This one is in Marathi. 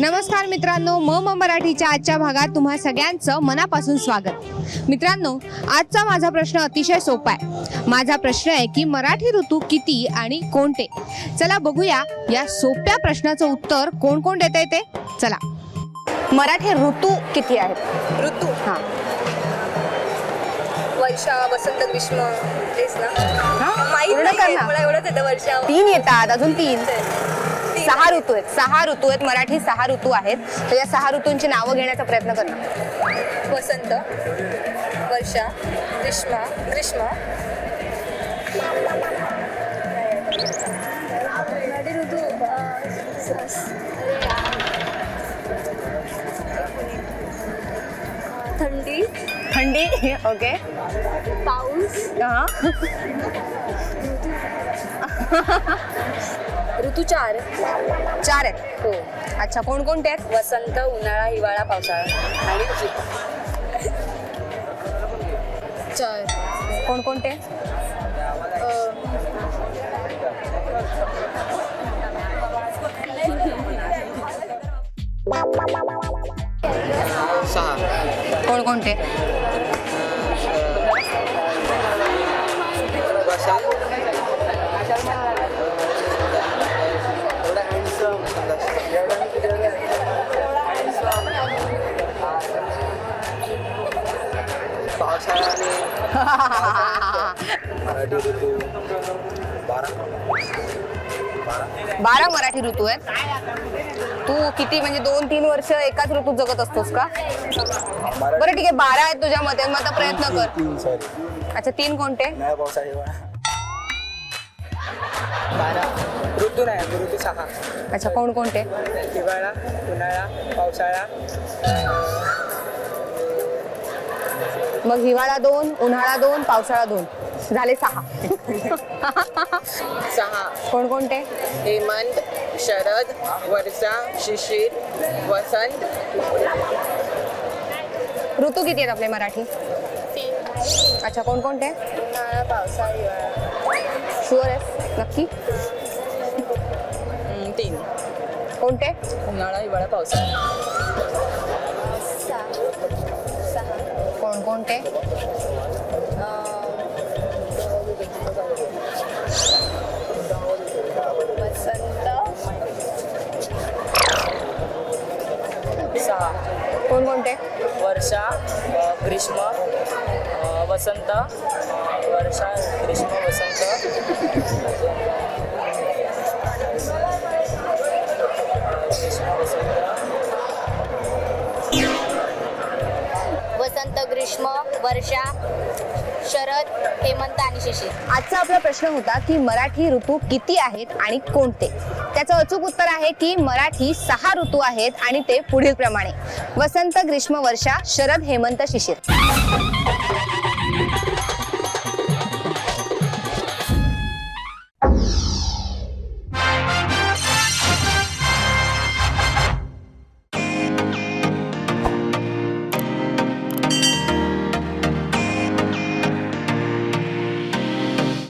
नमस्कार मित्रांनो म म मराठीच्या आजच्या भागात तुम्हा सगळ्यांचं मनापासून स्वागत. मित्रांनो आजचा माझा प्रश्न अतिशय सोपा आहे. माझा प्रश्न आहे की मराठी ऋतू किती आणि कोणते? चला बघूया या सोप्या प्रश्नाचं उत्तर कोण कोण देत ते? चला. मराठी ऋतू किती आहेत? ऋतू? हा. वर्षा वसंत ग्रीष्म तेच ना. हा? माहीत नाही. मला एवढंच येतं वर्षा. तीन येतात अजून तीन. तीन. सहा ऋतू आहेत सहा ऋतू आहेत मराठी सहा ऋतू आहेत. तर या सहा ऋतूंची नावं घेण्याचा प्रयत्न कर ना. वसंत वर्षा ग्रीष्म ग्रीष्म. थंडी. थंडी? ओके. पाऊस. ऋतू चार चार आहेत. हो. अच्छा कोण कोणते आहेत? वसंत उन्हाळा हिवाळा पावसाळा आणि चार. कोण कोणते सहा कोण कोणते बारा मराठी ऋतू आहेत. तू किती म्हणजे दोन तीन वर्ष एकाच ऋतूत जगत असतोस का? बरं ठीक आहे बारा आहेत तुझ्या मते मग आता प्रयत्न कर. अच्छा तीन कोणते? बारा. ऋतू नाही ऋतू सहा. अच्छा कोण कोणते? हिवाळा उन्हाळा पावसाळा. मग हिवाळा दोन उन्हाळा दोन पावसाळा दोन. झाले सहा. सहा. कोण कोणते हेमंत शरद वर्षा शिशिर वसंत. ऋतू किती आहेत आपले मराठी? अच्छा कोण कोणते उन्हाळा पावसाळा हिवाळा. शुअर आहे. नक्की? तीन. कोणते? उन्हाळा हिवाळा पावसाळा. कोण कोणते सहा कोण कोणते वर्षा ग्रीष्म वसंत. वर्षा ग्रीष्म वसंत. वसंत ग्रीष्म वर्षा शरद हेमंत आणि शिशिर. आजचा आपला प्रश्न होता की मराठी ऋतू किती आहेत आणि कोणते? त्याचं अचूक उत्तर आहे की मराठी सहा ऋतू आहेत आणि ते पुढील प्रमाणे. वसंत ग्रीष्म वर्षा शरद हेमंत शिशिर.